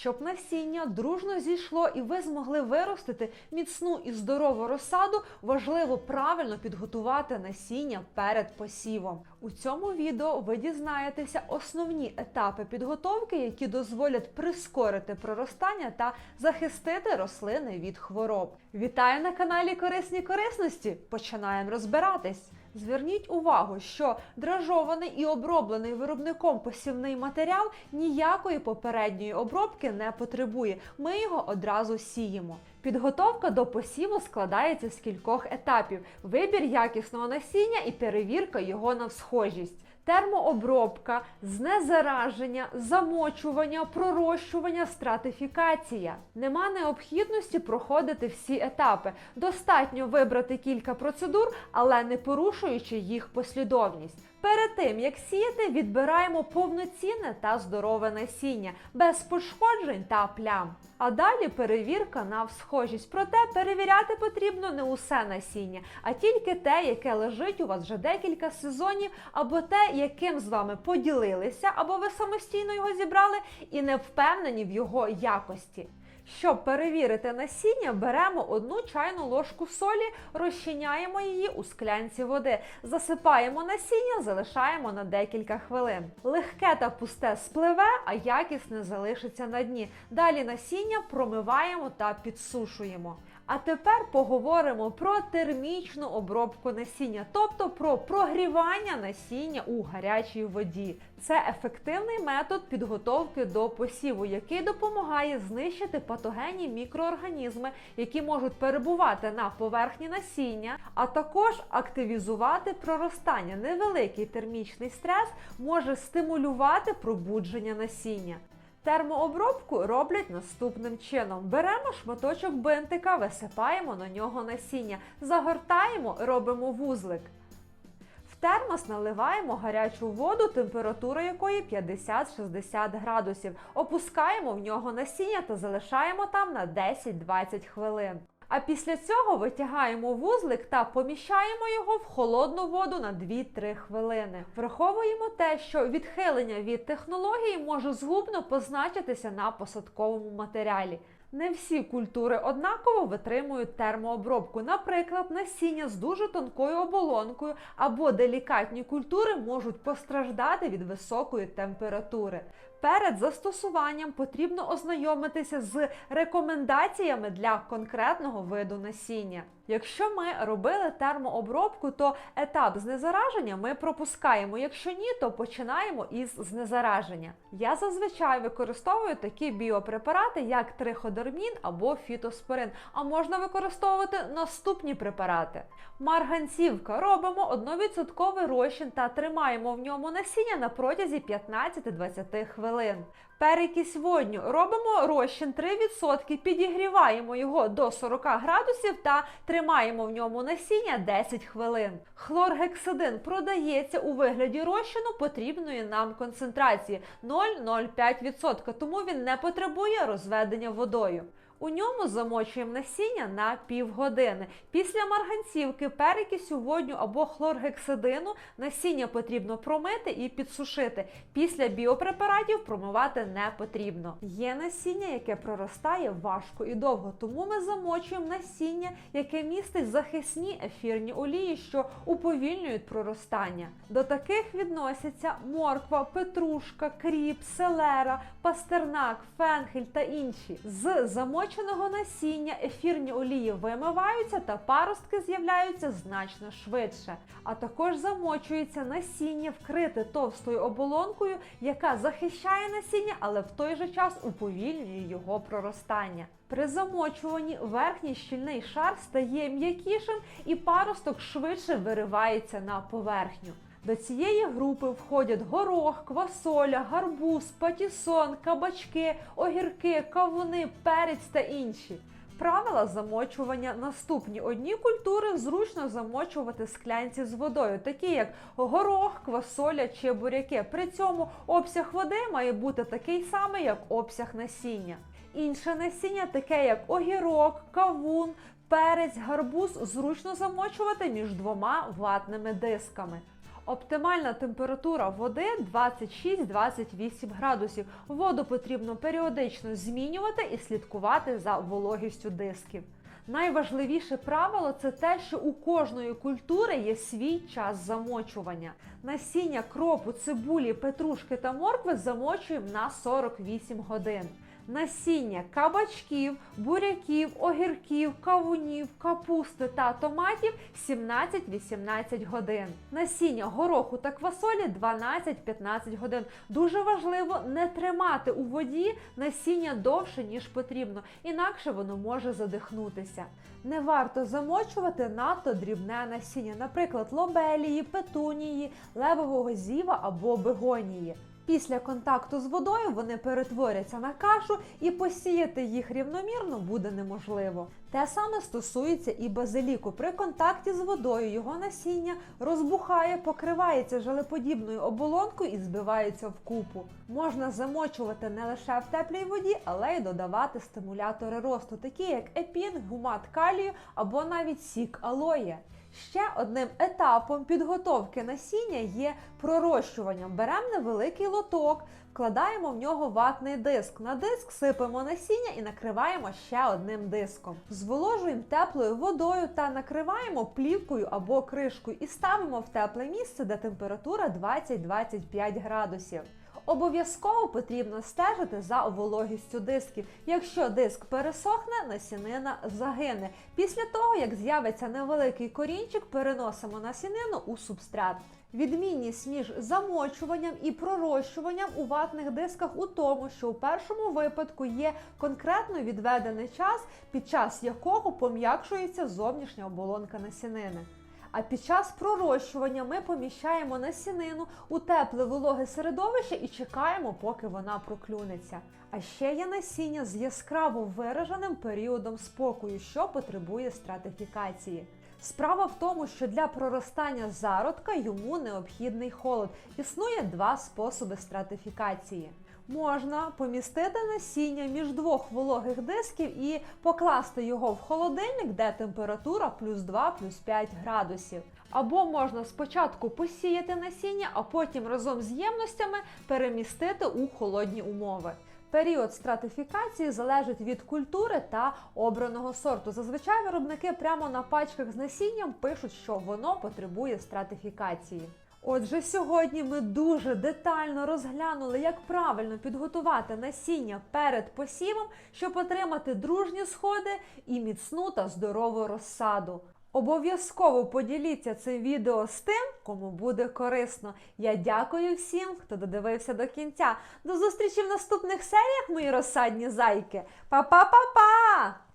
Щоб насіння дружно зійшло і ви змогли виростити міцну і здорову розсаду, важливо правильно підготувати насіння перед посівом. У цьому відео ви дізнаєтеся основні етапи підготовки, які дозволять прискорити проростання та захистити рослини від хвороб. Вітаю на каналі Корисні корисності! Починаємо розбиратись. Зверніть увагу, що дражований і оброблений виробником посівний матеріал ніякої попередньої обробки не потребує. Ми його одразу сіємо. Підготовка до посіву складається з кількох етапів: вибір якісного насіння і перевірка його на схожість. Термообробка, знезараження, замочування, пророщування, стратифікація. Нема необхідності проходити всі етапи. Достатньо вибрати кілька процедур, але не порушуючи їх послідовність. Перед тим як сіяти, відбираємо повноцінне та здорове насіння без пошкоджень та плям. А далі перевірка на схожість. Проте перевіряти потрібно не усе насіння, а тільки те, яке лежить у вас вже декілька сезонів, або те, яким з вами поділилися, або ви самостійно його зібрали і не впевнені в його якості. Щоб перевірити насіння, беремо одну чайну ложку солі, розчиняємо її у склянці води, засипаємо насіння, залишаємо на декілька хвилин. Легке та пусте спливе, а якісне залишиться на дні. Далі насіння промиваємо та підсушуємо. А тепер поговоримо про термічну обробку насіння, тобто про прогрівання насіння у гарячій воді. Це ефективний метод підготовки до посіву, який допомагає знищити патогенні мікроорганізми, які можуть перебувати на поверхні насіння, а також активізувати проростання. Невеликий термічний стрес може стимулювати пробудження насіння. Термообробку роблять наступним чином: беремо шматочок бинтика, висипаємо на нього насіння, загортаємо, робимо вузлик. В термос наливаємо гарячу воду, температура якої 50-60 градусів. Опускаємо в нього насіння та залишаємо там на 10-20 хвилин. А після цього витягаємо вузлик та поміщаємо його в холодну воду на 2-3 хвилини. Враховуємо те, що відхилення від технології може згубно позначитися на посадковому матеріалі. Не всі культури однаково витримують термообробку. Наприклад, насіння з дуже тонкою оболонкою або делікатні культури можуть постраждати від високої температури. Перед застосуванням потрібно ознайомитися з рекомендаціями для конкретного виду насіння. Якщо ми робили термообробку, то етап знезараження ми пропускаємо. Якщо ні, то починаємо із знезараження. Я зазвичай використовую такі біопрепарати, як триходермін або фітоспорин. А можна використовувати наступні препарати. Марганцівка робимо 1% розчин та тримаємо в ньому насіння на протязі 15-20 хвилин. Перекись водню робимо розчин 3%, підігріваємо його до 40 градусів та тримаємо в ньому насіння 10 хвилин. Хлоргексидин продається у вигляді розчину потрібної нам концентрації 0,05%, тому він не потребує розведення водою. У ньому замочуємо насіння на півгодини. Після марганцівки, перекисю водню або хлоргексидину насіння потрібно промити і підсушити. Після біопрепаратів промивати не потрібно. Є насіння, яке проростає важко і довго, тому ми замочуємо насіння, яке містить захисні ефірні олії, що уповільнюють проростання. До таких відносяться морква, петрушка, кріп, селера, пастернак, фенхель та інші. З замоченого насіння ефірні олії вимиваються та паростки з'являються значно швидше. А також замочується насіння, вкрите товстою оболонкою, яка захищає насіння, але в той же час уповільнює його проростання. При замочуванні верхній щільний шар стає м'якішим і паросток швидше виривається на поверхню. До цієї групи входять горох, квасоля, гарбуз, патісон, кабачки, огірки, кавуни, перець та інші. Правила замочування наступні. Одні культури зручно замочувати склянці з водою, такі як горох, квасоля чи буряки. При цьому обсяг води має бути такий самий, як обсяг насіння. Інше насіння, таке як огірок, кавун, перець, гарбуз, зручно замочувати між двома ватними дисками. Оптимальна температура води 26-28 градусів. Воду потрібно періодично змінювати і слідкувати за вологістю дисків. Найважливіше правило це те, що у кожної культури є свій час замочування. Насіння кропу, цибулі, петрушки та моркви замочуємо на 48 годин. Насіння кабачків, буряків, огірків, кавунів, капусти та томатів 17-18 годин. Насіння гороху та квасолі 12-15 годин. Дуже важливо не тримати у воді насіння довше, ніж потрібно, інакше воно може задихнутися. Не варто замочувати надто дрібне насіння, наприклад, лобелії, петунії, левового зіва або бегонії. Після контакту з водою вони перетворяться на кашу і посіяти їх рівномірно буде неможливо. Те саме стосується і базиліку. При контакті з водою його насіння розбухає, покривається желеподібною оболонкою і збивається в купу. Можна замочувати не лише в теплій воді, але й додавати стимулятори росту, такі як епін, гумат калію або навіть сік алоє. Ще одним етапом підготовки насіння є пророщуванням. Беремо невеликий лоток, вкладаємо в нього ватний диск. На диск сипемо насіння і накриваємо ще одним диском. Зволожуємо теплою водою та накриваємо плівкою або кришкою і ставимо в тепле місце, де температура 20-25 градусів. Обов'язково потрібно стежити за вологістю дисків. Якщо диск пересохне, насінина загине. Після того, як з'явиться невеликий корінчик, переносимо насінину у субстрат. Відмінність між замочуванням і пророщуванням у ватних дисках у тому, що у першому випадку є конкретно відведений час, під час якого пом'якшується зовнішня оболонка насінини. А під час пророщування ми поміщаємо насінину у тепле вологе середовище і чекаємо, поки вона проклюнеться. А ще є насіння з яскраво вираженим періодом спокою, що потребує стратифікації. Справа в тому, що для проростання зародка йому необхідний холод. Існує два способи стратифікації. Можна помістити насіння між двох вологих дисків і покласти його в холодильник, де температура плюс 2 плюс 5 градусів. Або можна спочатку посіяти насіння, а потім разом з ємностями перемістити у холодні умови. Період стратифікації залежить від культури та обраного сорту. Зазвичай виробники прямо на пачках з насінням пишуть, що воно потребує стратифікації. Отже, сьогодні ми дуже детально розглянули, як правильно підготувати насіння перед посівом, щоб отримати дружні сходи і міцну та здорову розсаду. Обов'язково поділіться цим відео з тим, кому буде корисно. Я дякую всім, хто додивився до кінця. До зустрічі в наступних серіях, мої розсадні зайки. Па-па-па-па!